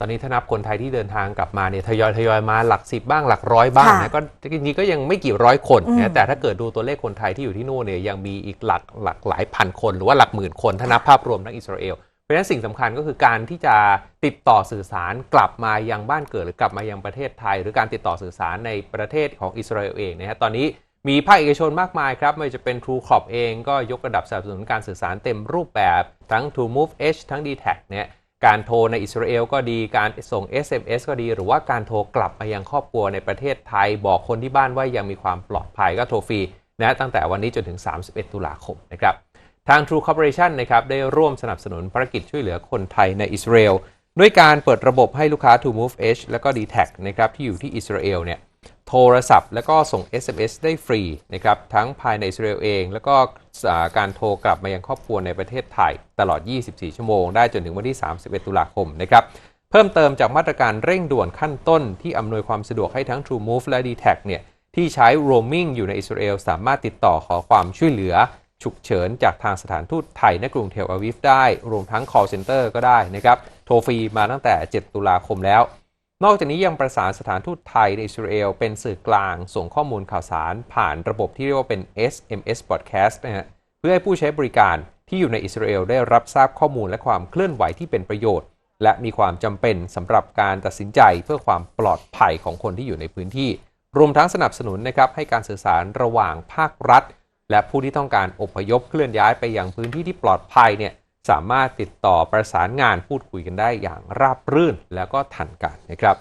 ตอนนี้ถ้านับคนไทยที่เดินทางกลับมาเนี่ยทยอยทยอยมาหลักสิบบ้างหลักร้อยบ้างค่ะนะก็จริงๆก็ยังไม่กี่ร้อยคนอืมนะแต่ถ้าเกิดดูตัวเลขคนไทยที่อยู่ที่นู่นเนี่ยยังมีอีกหลักหลักหลายพันคน หรือว่าหลักหมื่นคนถ้านับภาพรวมทั้งอิสราเอลเพราะฉะนั้นสิ่งสำคัญก็คือการที่จะติดต่อสื่อสารกลับมายังบ้านเกิดหรือกลับมายังประเทศไทย หรือการติดต่อสื่อสารในประเทศของอิสราเอลเองนะฮะตอนนี้มีภาคเอกชนมากมายครับ ไม่ว่าจะเป็น True Crop เองก็ยกระดับสนับสนุนการสื่อสารเต็มรูปแบบ ทั้ง True Move H ทั้ง d t แทเนี่ย การโทรในอิสราเอลก็ดีการส่ง SMS ก็ดี หรือว่าการโทรกลับมายังครอบครัวในประเทศไทย บอกคนที่บ้านว่ายังมีความปลอดภัยก็โทรฟรีนะตั้งแต่วันนี้จนถึง 31 ตุลาคมนะครับทาง True Corporation นะครับได้ร่วมสนับสนุนภารกิจช่วยเหลือคนไทยในอิสราเอลด้วยการเปิดระบบให้ลูกค้า To Move H แล้วก็ d t แทนะครับที่อยู่ที่อิสราเอลเนี่ย โทรศัพท์ แล้วก็ส่ง SMS ได้ฟรีนะครับทั้งภายในอิสราเอลเอง แล้วก็การโทรกลับมายังครอบครัวในประเทศไทย ตลอด 24 ชั่วโมง ได้จนถึงวันที่ 31 ตุลาคมนะครับเพิ่มเติมจากมาตรการเร่งด่วนขั้นต้น ที่อำนวยความสะดวกให้ทั้ง True Move และ d t แทเนี่ยที่ใช้ roaming อยู่ในอิสราเอลสามารถติดต่อขอความช่วยเหลือ ฉุกเฉินจากทางสถานทูตไทยในกรุงเทลอาวิฟได้ รวมทั้ง call center ก็ได้นะครับโทรฟรีมาตั้งแต่ 7 ตุลาคมแล้ว นอกจากนี้ยังประสานสถานทูตไทยในอิสราเอลเป็นสื่อกลาง ส่งข้อมูลข่าวสารผ่านระบบที่เรียกว่าเป็น SMS Broadcast นะฮะเพื่อให้ผู้ใช้บริการที่อยู่ในอิสราเอลได้รับทราบข้อมูลและความเคลื่อนไหวที่เป็นประโยชน์ และมีความจำเป็นสำหรับการตัดสินใจเพื่อความปลอดภัยของคนที่อยู่ในพื้นที่ รวมทั้งสนับสนุนนะครับให้การสื่อสารระหว่างภาครัฐ และผู้ที่ต้องการอพยพเคลื่อนย้ายไปยังพื้นที่ที่ปลอดภัยเนี่ย สามารถติดต่อประสานงานพูดคุยกันได้อย่างราบรื่นแล้วก็ทันการนะครับ